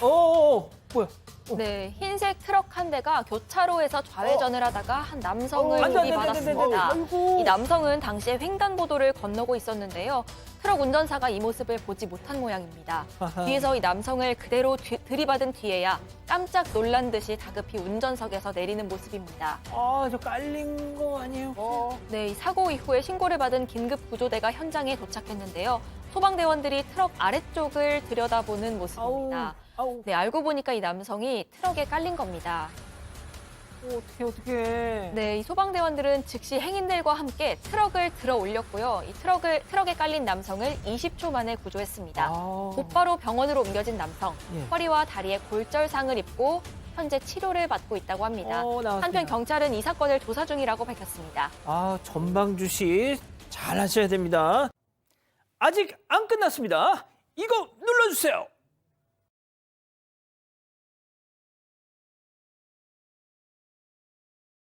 어, 뭐야? 어. 네, 흰색 트럭 한 대가 교차로에서 좌회전을 하다가 한 남성을 어, 안 돼, 안 돼, 안 돼, 안 돼, 안 돼. 들이받았습니다. 아이고. 이 남성은 당시에 횡단보도를 건너고 있었는데요. 트럭 운전사가 이 모습을 보지 못한 모양입니다. 아하. 뒤에서 이 남성을 그대로 뒤- 들이받은 뒤에야 깜짝 놀란 듯이 다급히 운전석에서 내리는 모습입니다. 아, 저 깔린 거 아니에요? 네, 이 사고 이후에 신고를 받은 긴급 구조대가 현장에 도착했는데요. 소방대원들이 트럭 아래쪽을 들여다보는 아우, 모습입니다. 아우, 네, 알고 보니까 이 남성이 트럭에 깔린 겁니다. 어, 어떻게 어떻게? 네, 이 소방대원들은 즉시 행인들과 함께 트럭을 들어 올렸고요. 이 트럭을 트럭에 깔린 남성을 20초 만에 구조했습니다. 아. 곧바로 병원으로 옮겨진 남성, 예. 허리와 다리에 골절상을 입고 현재 치료를 받고 있다고 합니다. 어. 한편 경찰은 이 사건을 조사 중이라고 밝혔습니다. 아, 전방주 씨잘 하셔야 됩니다. 아직 안 끝났습니다. 이거 눌러주세요.